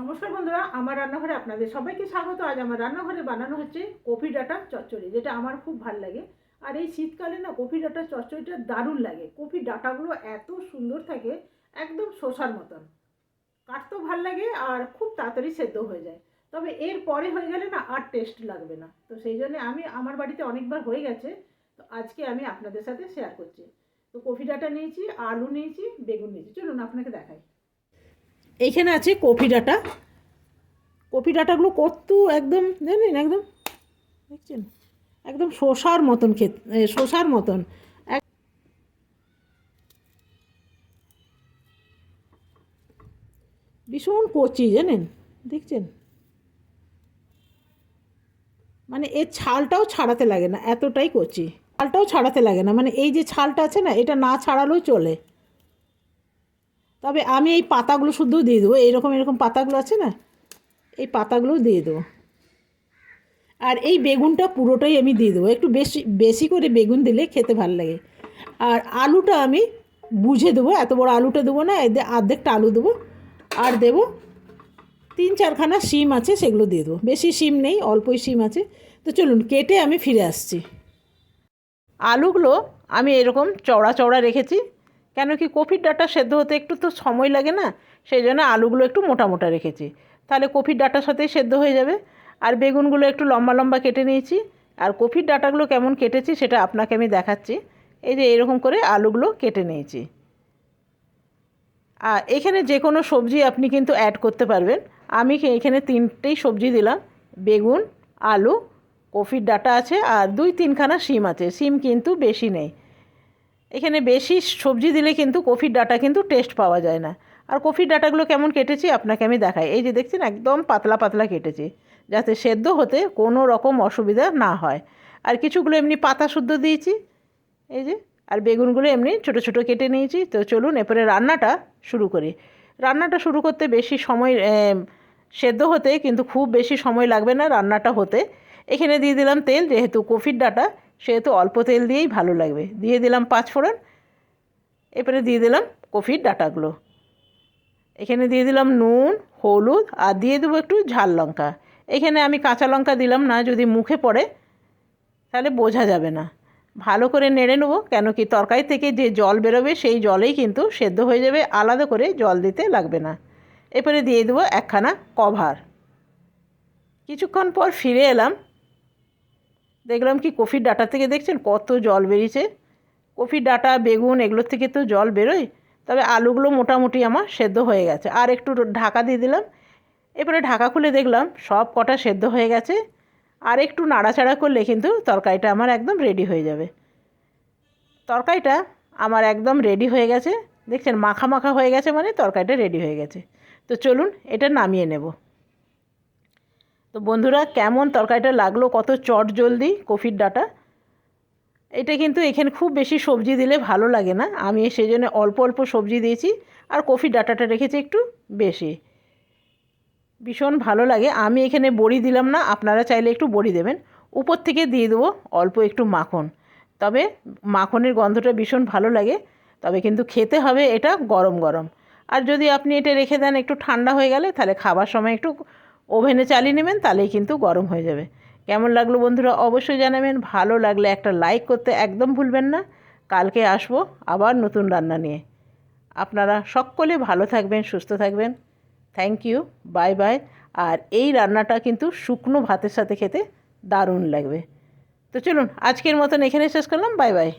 নমস্কার বন্ধুরা, আমার রান্নাঘরে আপনাদের সবাইকে স্বাগত। আজ আমার রান্নাঘরে বানানো হচ্ছে কফি ডাটা চচ্চড়ি, যেটা আমার খুব ভালো লাগে। আর এই শীতকালে না কফি ডাটা চচ্চড়িটা দারুণ লাগে। কফি ডাটাগুলো এত সুন্দর থাকে, একদম শসার মতন। কাটতেও ভালো লাগে আর খুব তাড়াতাড়ি সেদ্ধ হয়ে যায়। তবে এর পরে হয়ে গেলে না আর টেস্ট লাগবে না। তো সেই জন্য আমি, আমার বাড়িতে অনেকবার হয়ে গেছে। তো আজকে আমি আপনাদের সাথে শেয়ার করছি। তো কফি ডাটা নিয়েছি, আলু নিয়েছি, বেগুন নিয়েছি। চলুন আপনাকে দেখাই। এইখানে আছে কফি ডাটা। কফি ডাটাগুলো কত একদম জানেন একদম দেখছেন? একদম শসার মতন খেত এ, শসার মতন। ভীষণ কচি জানেন? দেখছেন? মানে এর ছালটাও ছাড়াতে লাগে না এতটাই কচি। ছালটাও ছাড়াতে লাগে না মানে এই যে ছালটা আছে না এটা না ছাড়ালেও চলে। তবে আমি এই পাতাগুলো শুদ্ধ দিয়ে দেবো। এইরকম, এরকম পাতাগুলো আছে না? এই পাতাগুলো দিয়ে দেবো। আর এই বেগুনটা পুরোটাই আমি দিয়ে দেবো। একটু বেশি বেশি করে বেগুন দিলে খেতে ভালো লাগে। আর আলুটা আমি বুঝে দেবো। এত বড় আলুটা দেবো না এতে আর্ধেকটা আলু দেবো। আর দেবো তিন চারখানা শিম আছে, সেগুলো দিয়ে দেবো। বেশি শিম নেই, অল্পই শিম আছে। তো চলুন, কেটে আমি ফিরে আসছি। আলুগুলো আমি এরকম চওড়া চওড়া রেখেছি। কেন কি কফির ডাটা সেদ্ধ হতে একটু তো সময় লাগে না, সেই জন্য আলুগুলো একটু মোটা মোটা রেখেছি। তাহলে কফির ডাটার সাথেই সেদ্ধ হয়ে যাবে। আর বেগুনগুলো একটু লম্বা লম্বা কেটে নিয়েছি। আর কফির ডাটাগুলো কেমন কেটেছি সেটা আপনাকে আমি দেখাচ্ছি। এই যে এরকম করে আলুগুলো কেটে নিয়েছি। আর এখানে যে কোনো সবজি আপনি কিন্তু অ্যাড করতে পারবেন। আমি এখানে তিনটেই সবজি দিলাম। বেগুন, আলু, কফির ডাটা আছে, আর দুই তিনখানা শিম আছে। শিম কিন্তু বেশি নেই। এখানে বেশি সবজি দিলে কিন্তু কফির ডাটা কিন্তু টেস্ট পাওয়া যায় না। আর কফির ডাটাগুলো কেমন কেটেছি আপনাকে আমি দেখাই। এই যে দেখছেন, একদম পাতলা পাতলা কেটেছি, যাতে সেদ্ধ হতে কোনো রকম অসুবিধা না হয়। আর কিছুগুলো এমনি পাতা শুদ্ধ দিয়েছি, এই যে, আর বেগুনগুলো এমনি ছোট ছোট কেটে নিয়েছি। তো চলুন, এরপরে রান্নাটা শুরু করি। রান্নাটা শুরু করতে বেশি সময় সেদ্ধ হতে কিন্তু খুব বেশি সময় লাগবে না রান্নাটা হতে। এখানে দিয়ে দিলাম তেল, যেহেতু কফির ডাটা সেহেতু অল্প তেল দিয়েই ভালো লাগবে। দিয়ে দিলাম পাঁচ ফোড়ন। এরপরে দিয়ে দিলাম কফির ডাটাগুলো। এখানে দিয়ে দিলাম নুন, হলুদ, আর দিয়ে দেবো একটু ঝাল লঙ্কা। এখানে আমি কাঁচা লঙ্কা দিলাম না, যদি মুখে পড়ে, তাহলে বোঝা যাবে না। ভালো করে নেড়ে নেব, কেন কি তরকারি থেকে যে জল বেরোবে, সেই জলেই কিন্তু সেদ্ধ হয়ে যাবে, আলাদা করে জল দিতে লাগবে না। এরপরে দিয়ে দেবো একখানা কভার। কিছুক্ষণ পর ফিরে এলাম দেখলাম কি কফির ডাটা থেকে দেখছেন কত জল বেরিয়েছে? কফির ডাটা, বেগুন এগুলোর থেকে তো জল বেরোয়। তবে আলুগুলো মোটামুটি আমার সেদ্ধ হয়ে গেছে। আর একটু ঢাকা দিয়ে দিলাম। এরপরে ঢাকা খুলে দেখলাম সব কটা সেদ্ধ হয়ে গেছে। আর একটু নাড়াচাড়া করলে কিন্তু তরকারিটা আমার একদম রেডি হয়ে যাবে। তরকারিটা আমার একদম রেডি হয়ে গেছে। দেখছেন মাখা মাখা হয়ে গেছে মানে তরকারিটা রেডি হয়ে গেছে। তো চলুন এটা নামিয়ে নেব। তো বন্ধুরা, কেমন তরকারিটা লাগল, কত চট জলদি কফির ডাটা? এটা কিন্তু এখানে খুব বেশি সবজি দিলে ভালো লাগে না। আমি সেই জন্য অল্প অল্প সবজি দিয়েছি, আর কফি ডাটাটা রেখেছি একটু বেশি। ভীষণ ভালো লাগে। আমি এখানে বড়ি দিলাম না, আপনারা চাইলে একটু বড়ি দেবেন। উপর থেকে দিয়ে দেবো অল্প একটু মাখন। তবে মাখনের গন্ধটা ভীষণ ভালো লাগে, তবে কিন্তু খেতে হবে এটা গরম গরম। আর যদি আপনি এটা রেখে দেন একটু ঠান্ডা হয়ে গেলে, তাহলে খাবার সময় একটু ওভেনে চালিয়ে নেবেন, তাহলেই কিন্তু গরম হয়ে যাবে। কেমন লাগল বন্ধুরা অবশ্যই জানাবেন। ভালো লাগলে একটা লাইক করতে একদম ভুলবেন না। কালকে আসব আবার নতুন রান্না নিয়ে। আপনারা সকলে ভালো থাকবেন, সুস্থ থাকবেন। থ্যাংক ইউ বাই বাই আর এই রান্নাটা কিন্তু শুকনো ভাতের সাথে খেতে দারুণ লাগবে। তো চলুন, আজকের মতন এখানে শেষ করলাম। Bye bye